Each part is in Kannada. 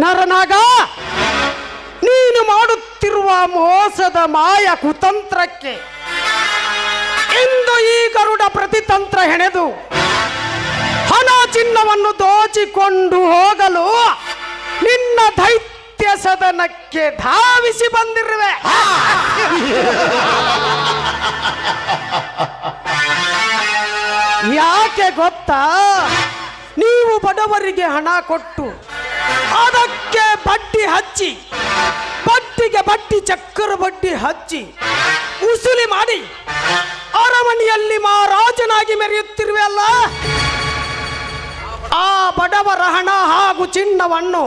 ನರನಾಗ ನೀನು ಮಾಡುತ್ತಿರುವ ಮೋಸದ ಮಾಯ ಕುತಂತ್ರಕ್ಕೆ ಇಂದು ಈ ಗರುಡ ಪ್ರತಿತಂತ್ರ ಹೆಣೆದು ಹಣ ಚಿನ್ನವನ್ನು ದೋಚಿಕೊಂಡು ಹೋಗಲು ನಿನ್ನ ದೈತ್ಯ ಸದನಕ್ಕೆ ಧಾವಿಸಿ ಬಂದಿರುವೆ. ಯಾಕೆ ಗೊತ್ತಾ? ನೀವು ಬಡವರಿಗೆ ಹಣ ಕೊಟ್ಟು ಅದಕ್ಕೆ ಬಡ್ಡಿ ಹಚ್ಚಿ ಬಟ್ಟಿಗೆ ಬಟ್ಟಿ ಚಕ್ಕರ ಬಡ್ಡಿ ಹಚ್ಚಿ ಉಸುಲಿ ಮಾಡಿ ಅರಮನೆಯಲ್ಲಿ ಮಹಾರಾಜನಾಗಿ ಮೆರೆಯುತ್ತಿರುವೆ ಅಲ್ಲ? ಆ ಬಡವರ ಹಣ ಹಾಗೂ ಚಿನ್ನವನ್ನು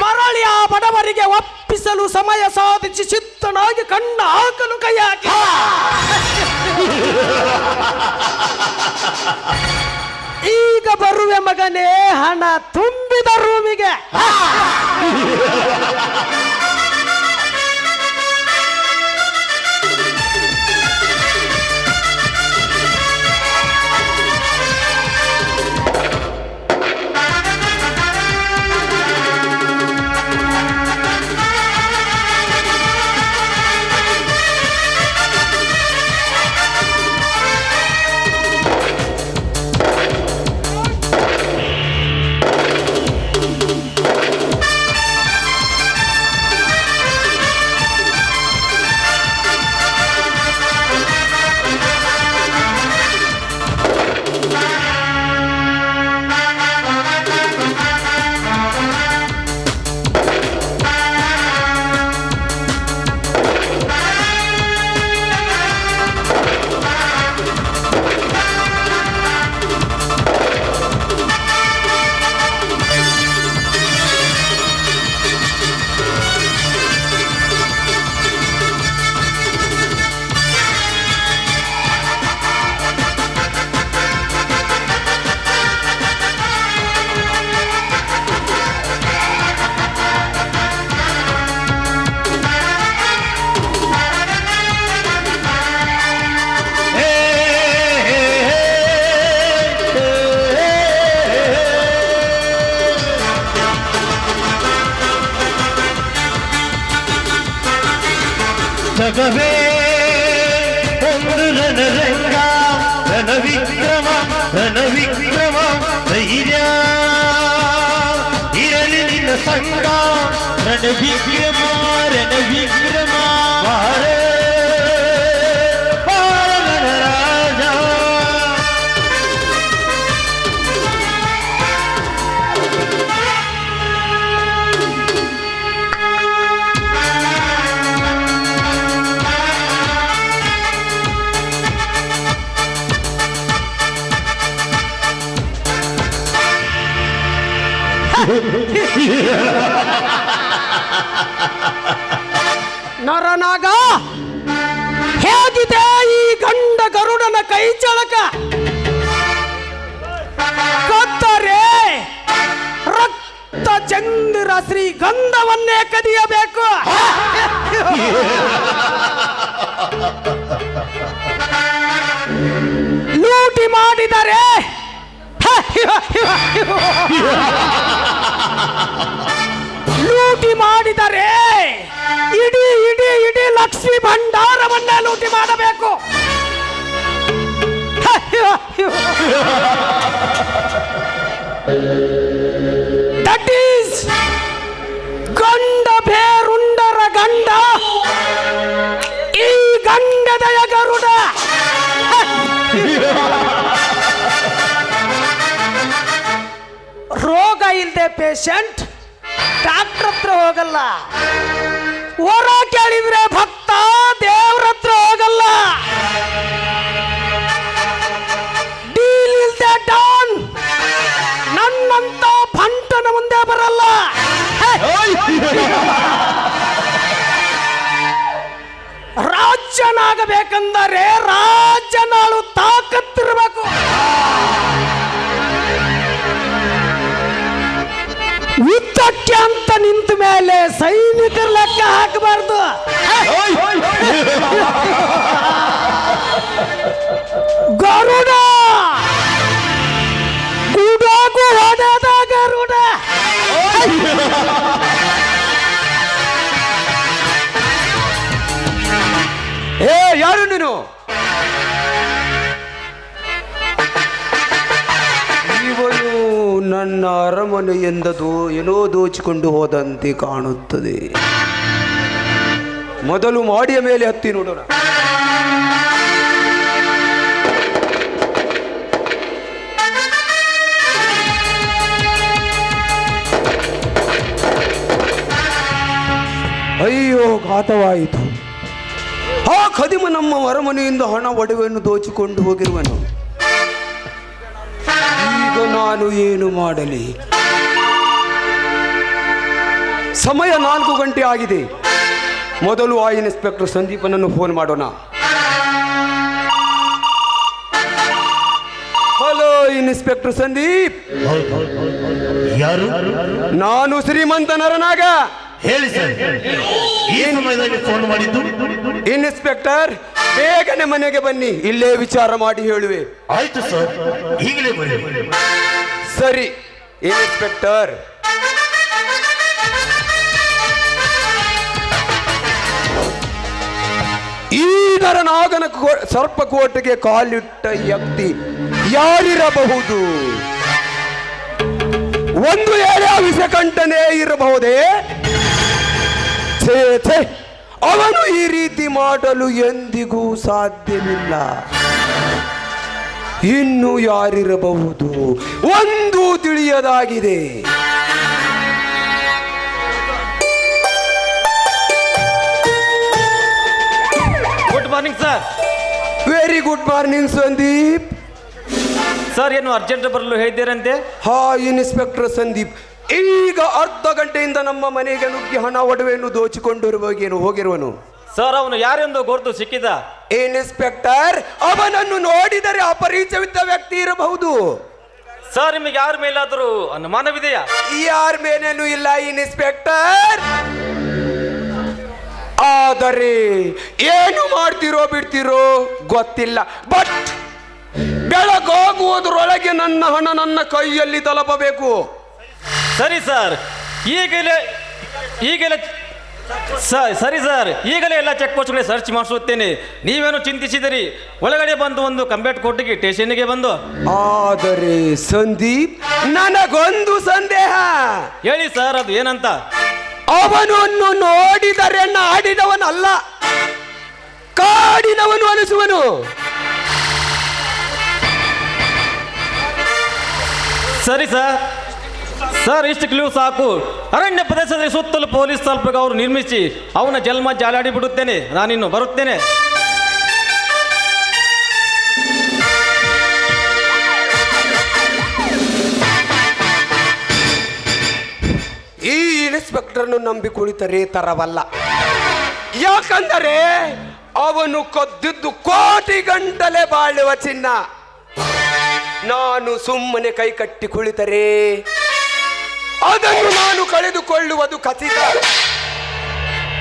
ಮರಳಿ ಆ ಬಡವರಿಗೆ ಒಪ್ಪಿಸಲು ಸಮಯ ಸಾಧಿಸಿ ಚಿತ್ತನಾಗಿ ಕಣ್ಣ ಹಾಕಲು ಕೈ ಹಾಕಿ ಈಗ ಬರುವೆ ಮಗನೇ ಹಣ ತುಂಬಿದ ರೂಮಿಗೆ. ಜಗವೇ ಒಂದು ರಣರಂಗ ರಣ ನರನಾಗ! ಹೇಗಿದೆ ಈ ಗಂಡ ಗರುಡನ ಕೈ ಚಳಕ? ಕತ್ತರೆ! ರಕ್ತ ಶ್ರೀ ಗಂಧವನ್ನೇ ಕದಿಯಬೇಕು! ಲೂಟಿ ಮಾಡಿದರೆ ಲೂಟಿ ಮಾಡಿದರೆ ಇಡೀ ಇಡೀ ಇಡೀ ಲಕ್ಷ್ಮಿ ಭಂಡಾರವನ್ನೇ ಲೂಟಿ ಮಾಡಬೇಕು. ದಟ್ ಈಸ್ ಗಂಡ ಬೇರುಂಡರ ಗಂಡ ಪೇಷಂಟ್ ಡಾಕ್ಟರ್ ಹತ್ರ ಹೋಗಲ್ಲ. ಹೊರ ಕೇಳಿದ್ರೆ ಭಕ್ತ ದೇವ್ರ ಹತ್ರ ಹೋಗಲ್ಲ. ಡೀಲ್ ಇಲ್ದೆ ಡಾನ್ ನನ್ನಂತ ಭಂಟನ ಮುಂದೆ ಬರಲ್ಲ. ರಾಜ್ಯನಾಗಬೇಕಂದರೆ ನನ್ನ ಎಂದ ದೋ ಏನೋ ದೋಚಿಕೊಂಡು ಹೋದಂತೆ ಕಾಣುತ್ತದೆ. ಮೊದಲು ಮಾಡಿಯ ಮೇಲೆ ಹತ್ತಿ ನೋಡೋಣ. ಅಯ್ಯೋ, ಘಾತವಾಯಿತು. ಆ ಖದಿಮ ನಮ್ಮ ಅರಮನೆಯಿಂದ ಹಣ ಒಡವೆಯನ್ನು ದೋಚಿಕೊಂಡು ಹೋಗಿರುವನು. ನಾನು ಏನು ಮಾಡಲಿ? ಸಮಯ ನಾಲ್ಕು ಗಂಟೆ ಆಗಿದೆ. ಮೊದಲು ಆ ಇನ್ಸ್ಪೆಕ್ಟರ್ ಸಂದೀಪನನ್ನು ಫೋನ್ ಮಾಡೋಣ. Hello inspector Sandeep. ಯಾರು? ನಾನು ಶ್ರೀಮಂತ ನರನಾಗ. ಹೇಳಿ ಸರ್. ಈ ಸಮಯದಲ್ಲಿ ಫೋನ್ ಮಾಡಿದ್ದು? ಇನ್ಸ್ಪೆಕ್ಟರ್ ಬೇಗನೆ ಮನೆಗೆ ಬನ್ನಿ. ಇಲ್ಲೇ ವಿಚಾರ ಮಾಡಿ ಹೇಳುವೆ. ಆಯ್ತು ಸರ್. ಈಗಲೇ ಬನ್ನಿ. ಸರಿ ಇನ್ಸ್ಪೆಕ್ಟರ್ ಈ ನಾಗನ ಕೋ- ಸರ್ಪಕೋಟೆಗೆ ಕಾಲಿಟ್ಟ ವ್ಯಕ್ತಿ ಯಾರಿರಬಹುದು? ಒಂದು ಏಳೆ ವಿಷಕಂಠನೇ ಇರಬಹುದೇ? ಛೇ ಛೇ, ಅವನು ಈ ರೀತಿ ಮಾಡಲು ಎಂದಿಗೂ ಸಾಧ್ಯವಿಲ್ಲ. ಇನ್ನು ಯಾರಿರಬಹುದು? ಒಂದು ತಿಳಿಯದಾಗಿದೆ. Good morning sir very good morning Sandeep sir ಏನು ಅರ್ಜೆಂಟ್ ಬರಲು ಹೇಳಿದ್ದೀರಂತೆ? ಹಾ ಇನ್ಸ್ಪೆಕ್ಟರ್ ಸಂದೀಪ್ ಈಗ ಅರ್ಧ ಗಂಟೆಯಿಂದ ನಮ್ಮ ಮನೆಗೆ ನುಗ್ಗಿ ಹಣ ಒಡವೆಯನ್ನು ದೋಚಿಕೊಂಡಿರುವಾಗೇನು ಹೋಗಿರುವನು? ಸರ್ ಅವನು ಯಾರೆಂದು ಗುರುತು ಸಿಕ್ಕಿದ? ಇನ್ಸ್ಪೆಕ್ಟರ್ ಅವನನ್ನು ನೋಡಿದರೆ ಅಪರಿಚಯವಿದ್ದ ವ್ಯಕ್ತಿ ಇರಬಹುದು. ಸರ್ ನಿಮಗೆ ಯಾರ ಮೇಲಾದರೂ ಅನುಮಾನವಿದೆಯಾ? ಯಾರ ಮೇಲೇನು ಇಲ್ಲ ಇನ್ಸ್ಪೆಕ್ಟರ್. ಆದರೆ ಏನು ಮಾಡ್ತಿರೋ ಬಿಡ್ತಿರೋ ಗೊತ್ತಿಲ್ಲ. ಬಟ್ ಬೆಳಗೋಗುವುದರೊಳಗೆ ನನ್ನ ಹಣ ನನ್ನ ಕೈಯಲ್ಲಿ ತಲುಪಬೇಕು. ಸರಿ ಸರ್ ಈಗಲೇ ಈಗಲೇ ಸ- ಸರಿ ಸರ್ ಈಗಲೇ ಎಲ್ಲ ಚೆಕ್ ಪೋಸ್ಟ್ಗಳೇ ಸರ್ಚ್ ಮಾಡಿಸುತ್ತೇನೆ. ನೀವೇನು ಚಿಂತಿಸಿದಿರಿ? ಒಳಗಡೆ ಬಂದು ಒಂದು ಕಂಬೇಟ್ ಕೊಟ್ಟಿಗೆ ಸ್ಟೇಷನ್ಗೆ ಬಂದು. ಆದರೆ ಸಂದೀಪ್ ನನಗೊಂದು ಸಂದೇಹ. ಹೇಳಿ ಸರ್ ಅದು ಏನಂತ? ಅವನನ್ನು ನೋಡಿದರೆ ನಾಡಿನವನಲ್ಲ ಕಾಡಿನವನು ಅನಿಸುವನು. ಸರಿ ಸರ್ ಸರ್ ಇಷ್ಟು ಕ್ಲೂ ಸಾಕು. ಅರಣ್ಯ ಪ್ರದೇಶದ ಸುತ್ತಲೂ ಪೊಲೀಸ್ ತಲುಪಿಗೆ ಅವರು ನಿರ್ಮಿಸಿ ಅವನ ಜನ್ಮ ಜಾಲಾಡಿ ಬಿಡುತ್ತೇನೆ. ನಾನಿನ್ನು ಬರುತ್ತೇನೆ. ಈ ಇನ್ಸ್ಪೆಕ್ಟರ್ನು ನಂಬಿ ಕುಳಿತರೆ ತರವಲ್ಲ. ಯಾಕಂದರೆ ಅವನು ಕದ್ದಿದ್ದು ಕೋಟಿ ಗಂಟಲೆ ಬಾಳುವ ಚಿನ್ನ. ನಾನು ಸುಮ್ಮನೆ ಕೈ ಕಟ್ಟಿ ಕುಳಿತರೆ. ಅದನ್ನು ನಾನು ಕಳೆದುಕೊಳ್ಳುವುದು ಖಚಿತ.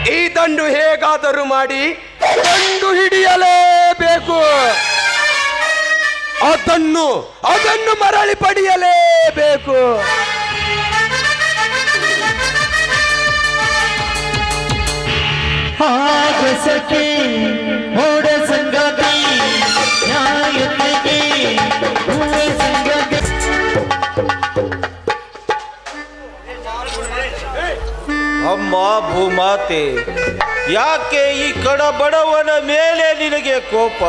ಇದನ್ನು ಹೇಗಾದರೂ ಮಾಡಿ ಕಂಡು ಹಿಡಿಯಲೇಬೇಕು. ಅದನ್ನು ಅದನ್ನು ಮರಳಿ ಪಡೆಯಲೇಬೇಕು. ಆಗಸಕ್ಕೆ ಭೂಮಾತೆ. ಯಾಕೆ ಈ ಕಡ ಬಡವನ ಮೇಲೆ ನಿನಗೆ ಕೋಪ?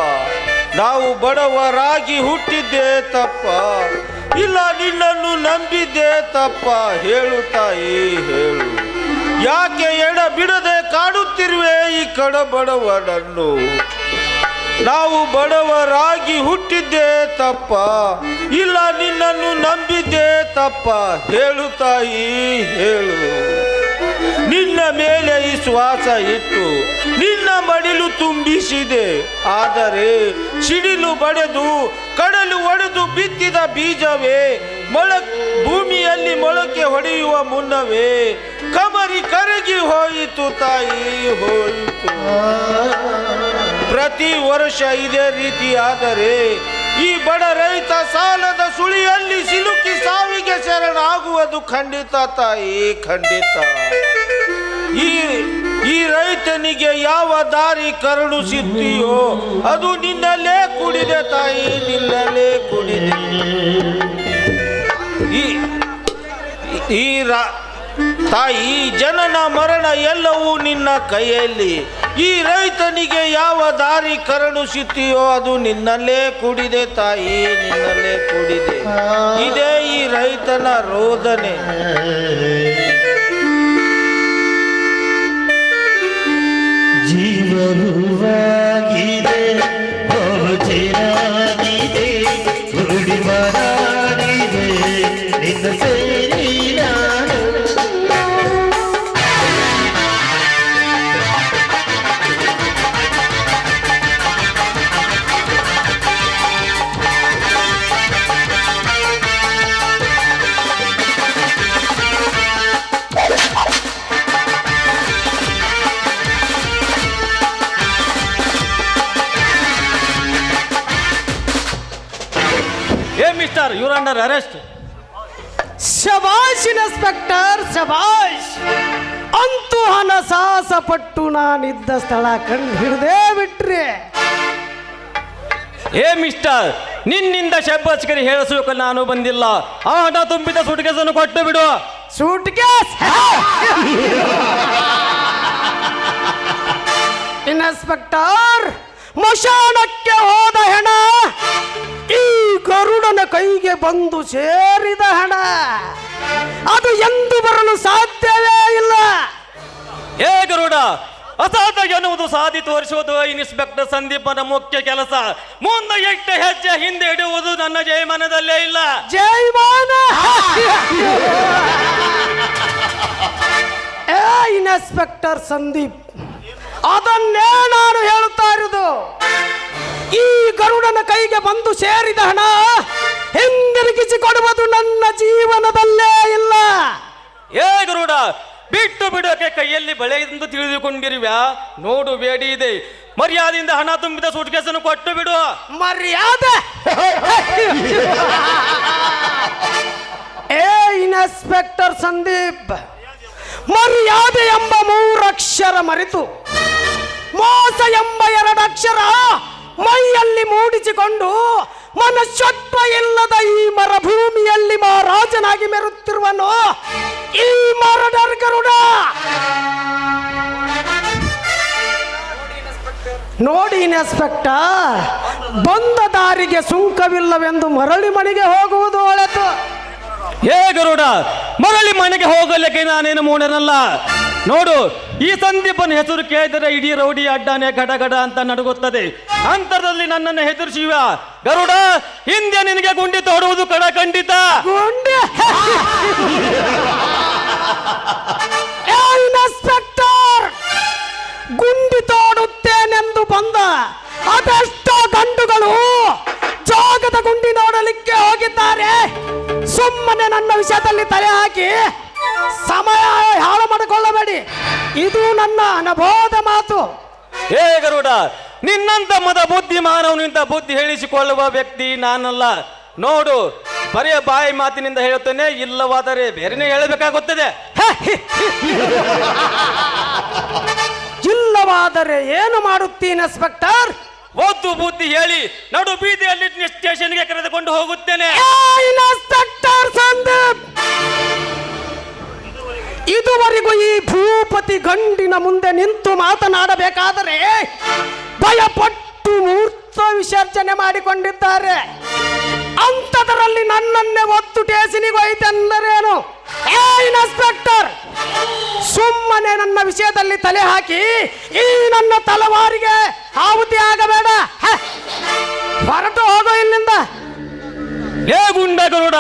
ನಾವು ಬಡವರಾಗಿ ಹುಟ್ಟಿದ್ದೆ ತಪ್ಪ. ಇಲ್ಲ, ನಿನ್ನನ್ನು ನಂಬಿದ್ದೆ ತಪ್ಪ. ಹೇಳು ತಾಯಿ, ಹೇಳು. ಯಾಕೆ ಎಡ ಬಿಡದೆ ಕಾಡುತ್ತಿರುವೆ ಈ ಕಡ ಬಡವನನ್ನು ನಾವು ಬಡವರಾಗಿ ಹುಟ್ಟಿದ್ದೆ ತಪ್ಪ. ಇಲ್ಲ, ನಿನ್ನನ್ನು ನಂಬಿದ್ದೆ ತಪ್ಪ. ಹೇಳು ತಾಯಿ, ಹೇಳು. ಮೇಲೆ ಈ ಶ್ವಾಸ ಇಟ್ಟು ನಿನ್ನ ಮಡಿಲು ತುಂಬಿಸಿದೆ. ಆದರೆ ಸಿಡಿಲು ಬಡೆದು, ಕಡಲು ಒಡೆದು ಬಿತ್ತಿದ ಬೀಜವೇ, ಮೊಳ ಭೂಮಿಯಲ್ಲಿ ಮೊಳಕೆ ಹೊಡೆಯುವ ಮುನ್ನವೇ, ಕಮರಿ ಕರಗಿ ಹೋಯಿತು ತಾಯಿ, ಹೋಯಿತು. ಪ್ರತಿ ವರ್ಷ ಇದೇ ರೀತಿ, ಆದರೆ ಈ ಬಡ ರೈತ ಸಾಲದ ಸುಳಿಯಲ್ಲಿ ಸಿಲುಕಿ ಸಾವಿಗೆ ಶರಣಾಗುವುದು ಖಂಡಿತ ತಾಯಿ, ಖಂಡಿತ. ಈ ಈ ರೈತನಿಗೆ ಯಾವ ದಾರಿ ಕರುಣಿಸುತ್ತೀಯೋ ಅದು ನಿನ್ನಲ್ಲೇ ಕುಡಿದೆ ತಾಯಿ, ನಿನ್ನಲ್ಲೇ ಕುಡಿದೆ. ಈ ರಾ- ತಾಯಿ ಜನನ ಮರಣ ಎಲ್ಲವೂ ನಿನ್ನ ಕೈಯಲ್ಲಿ. ಈ ರೈತನಿಗೆ ಯಾವ ದಾರಿ ಕರುಣಿಸುತ್ತೀಯೋ ಅದು ನಿನ್ನಲ್ಲೇ ಕೂಡಿದೆ ತಾಯಿ, ನಿನ್ನಲ್ಲೇ ಕೂಡಿದೆ. ಇದೇ ಈ ರೈತನ ರೋದನೆ. ಜೀವವಾಗಿದೆ ಏ ಮಿಸ್ಟರ್ ಯುವರ್ ಅಂಡರ್ ಅರೆಸ್ಟ್. ಶಬಾಷ್ ಇನ್ಸ್ಪೆಕ್ಟರ್ ಶಬಾಷ್! ಅಂತೂ ಹಣ ಸಾಹಸ ಪಟ್ಟು ನಾನಿದ್ದ ಸ್ಥಳ ಕಂಡು ಹಿಡ್ದೇ ಬಿಟ್ರಿ. ಏ ಮಿಸ್ಟರ್ ನಿನ್ನಿಂದ ಶಬ್ಬಾಚ್ಕರಿ ಹೇಳಿಸಬೇಕು ನಾನು ಬಂದಿಲ್ಲ. ಆ ಹಣ ತುಂಬಿದ ಸುಟ್ಕೇಸನ್ನು ಕೊಟ್ಟು ಬಿಡು. ಸುಟ್ಕೇಸ್ ಇನ್ಸ್ಪೆಕ್ಟರ್ ಮಶಾನಕ್ಕೆ ಹೋದ ಹೆಣ ಈ ಗರುಡನ ಕೈಗೆ ಬಂದು ಸೇರಿದ ಹಣ ಅದು ಎಂದು ಬರಲು ಸಾಧ್ಯವೇ ಇಲ್ಲ. ಏ ಗರುಡ ಅಸಾಧ್ಯ ಎನ್ನುವುದು ಸಾಧಿ ತೋರಿಸುವುದು ಇನ್ಸ್ಪೆಕ್ಟರ್ ಸಂದೀಪನ ಮುಖ್ಯ ಕೆಲಸ. ಮುಂದೆ ಎಷ್ಟು ಹೆಜ್ಜೆ ಹಿಂದೆ ಇಡುವುದು ನನ್ನ ಜಯಮಾನದಲ್ಲೇ ಇಲ್ಲ. ಜೈಮಾನ ಏ ಇನ್ಸ್ಪೆಕ್ಟರ್ ಸಂದೀಪ್ ಅದನ್ನೇ ನಾನು ಹೇಳುತ್ತಾ ಇರುವುದು. ಈ ಗರುಡನ ಕೈಗೆ ಬಂದು ಸೇರಿದ ಹಣ ಹಿಂದಿರುಗಿಸಿ ಕೊಡುವುದು ನನ್ನ ಜೀವನದಲ್ಲೇ ಇಲ್ಲ. ಏ ಗರುಡ ಬಿಟ್ಟು ಬಿಡೋಕೆ ಕೈಯಲ್ಲಿ ಬಳೆ ಎಂದು ತಿಳಿದುಕೊಂಡಿರುವ್ಯಾ ನೋಡು ಬೇಡಿ ಇದೆ ಮರ್ಯಾದೆಯಿಂದ ಹಣ ತುಂಬಿದ ಸೂಟ್ಕೇಸನ್ನು ಕೊಟ್ಟು ಬಿಡು. ಮರ್ಯಾದೆ? ಏ ಇನ್ಸ್ಪೆಕ್ಟರ್ ಸಂದೀಪ್ ಮರ್ಯಾದೆ ಎಂಬ ಮೂರಕ್ಷರ ಮರೆತು ಮೋಸ ಎಂಬ ಎರಡಕ್ಷರ ಮೈಯಲ್ಲಿ ಮೂಡಿಸಿಕೊಂಡು ಮನುಷ್ಯತ್ವ ಇಲ್ಲದ ಈ ಮರಭೂಮಿಯಲ್ಲಿ ಮಹಾರಾಜನಾಗಿ ಮೆರುತ್ತಿರುವನು ಈ ಮರಡರ್ ಗರುಡ ನೋಡಿ ಇನ್ಸ್ಪೆಕ್ಟರ್ ಬಂದ ದಾರಿಗೆ ಸುಂಕವಿಲ್ಲವೆಂದು ಮರಳಿ ಮನೆಗೆ ಹೋಗುವುದು ಒಳೆತು ಏ ಗರುಡ ಮರಳಿ ಮನೆಗೆ ಹೋಗಲಿಕ್ಕೆ ನಾನೇನು ಮೂಡನಲ್ಲ ನೋಡು ಈ ಸಂದೀಪನ ಹೆಸರು ಕೇಳಿದರೆ ಇಡೀ ರೌಡಿ ಅಡ್ಡಾನೆ ಗಡಗಡ ಅಂತ ನಡುಗುತ್ತದೆ. ಅಂತರದಲ್ಲಿ ನನ್ನನ್ನು ಹೆದರಿಸುವ ಗರುಡ ಹಿಂದೆ ನಿನಗೆ ಗುಂಡಿ ತೋಡುವುದು ಕಡ ಖಂಡಿತ ಇನ್ಸ್ಪೆಕ್ಟರ್ ಗುಂಡಿ ತೋಡುತ್ತೇನೆಂದು ಬಂದ ಅದೆಷ್ಟೋ ಗಂಡುಗಳು ಜಾಗದ ಗುಂಡಿ ನೋಡಲಿಕ್ಕೆ ಹೋಗಿದ್ದಾರೆ. ಸುಮ್ಮನೆ ನನ್ನ ವಿಷಯದಲ್ಲಿ ತಲೆ ಹಾಕಿ ಸಮಯ ಹಾಳು ಮಾಡಿಕೊಳ್ಳಬೇಡಿ. ಇದು ನನ್ನ ಅನುಭವದ ಮಾತು. ಏ ಗರುಡ ನಿನ್ನಂತ ಮದ ಬುದ್ಧಿ ಮಾನವನಿಂದ ಬುದ್ಧಿ ಹೇಳಿಸಿಕೊಳ್ಳುವ ವ್ಯಕ್ತಿ ನಾನಲ್ಲ. ನೋಡು ಬರೆಯ ಬಾಯಿ ಮಾತಿನಿಂದ ಹೇಳುತ್ತೇನೆ ಇಲ್ಲವಾದರೆ ಬೇರೆನೇ ಹೇಳಬೇಕಾಗುತ್ತದೆ. ಇಲ್ಲವಾದರೆ ಏನು ಮಾಡುತ್ತೀನಿ ಇನ್ಸ್ಪೆಕ್ಟರ್ ಒದ್ದು ಬುದ್ಧಿ ಹೇಳಿ ನಡು ಬೀದಿಯಲ್ಲಿ ಸ್ಟೇಷನ್ಗೆ ಕರೆದುಕೊಂಡು ಹೋಗುತ್ತೇನೆ. ಇನ್ಸ್ಪೆಕ್ಟರ್ ಸಂದೀಪ್! ಇದುವರೆಗೂ ಈ ಭೂಪತಿ ಗಂಡಿನ ಮುಂದೆ ನಿಂತು ಮಾತನಾಡಬೇಕಾದರೆ ಭಯಪಟ್ಟು ಮೂರ್ತ ವಿಸರ್ಜನೆ ಮಾಡಿಕೊಂಡಿದ್ದಾರೆ. ಅಂಥದರಲ್ಲಿ ನನ್ನನ್ನೇ ಒತ್ತು ಟೇಸಿನಿಗೋಯ್ತೆಂದರೇನು ಇನ್ಸ್ಪೆಕ್ಟರ್! ಸುಮ್ಮನೆ ನನ್ನ ವಿಷಯದಲ್ಲಿ ತಲೆ ಹಾಕಿ ಈ ನನ್ನ ತಲವಾರಿಗೆ ಆಹುತಿ ಆಗಬೇಡ. ಹೊರಟು ಹೋಗೋ ಇಲ್ಲಿಂದ. ಏ ಗುಂಡಗರುಡ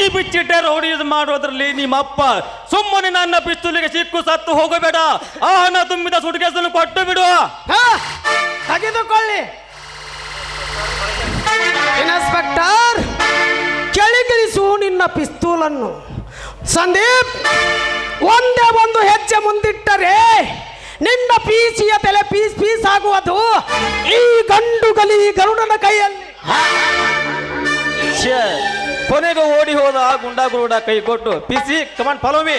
ಕಾಕಿ ಬಿಚ್ಚಿಟ್ಟೆ ರೌಡಿಯೂಸ್ ಮಾಡೋದ್ರಲ್ಲಿ ನಿಮ್ಮಪ್ಪ ಸುಮ್ಮನೆ ನನ್ನ ಪಿಸ್ತೂಲಿಗೆ ಸಿಕ್ಕು ಸತ್ತು ಹೋಗಬೇಡ. ಆ ಹಣ ತುಂಬಿದ ಸುಟ್ಕೇಸನ್ನು ಕೊಟ್ಟು ಬಿಡು. ಹ? ತೆಗೆದುಕೊಳ್ಳಿ. ಇನ್ಸ್ಪೆಕ್ಟರ್ ಕೆಳಗಿಳಿಸು ನಿನ್ನ ಪಿಸ್ತೂಲನ್ನು. ಸಂದೀಪ್ ಒಂದೇ ಒಂದು ಹೆಜ್ಜೆ ಮುಂದಿಟ್ಟರೆ ನಿನ್ನ ಪೀಸಿಯ ತಲೆ ಪೀಸ್ ಪೀಸ್ ಆಗುವುದು ಈ ಗಂಡು ಗಲಿ ಗರುಡನ ಕೈಯಲ್ಲಿ. ಛೇ, ಕೊನೆಗೆ ಓಡಿ ಹೋದ ಆ ಗುಂಡಾಗುರುಡ ಕೈ ಕೊಟ್ಟು ಪಿಸಿ ಕಮಾಂಡ್ ಫಾಲೋ ಮೀ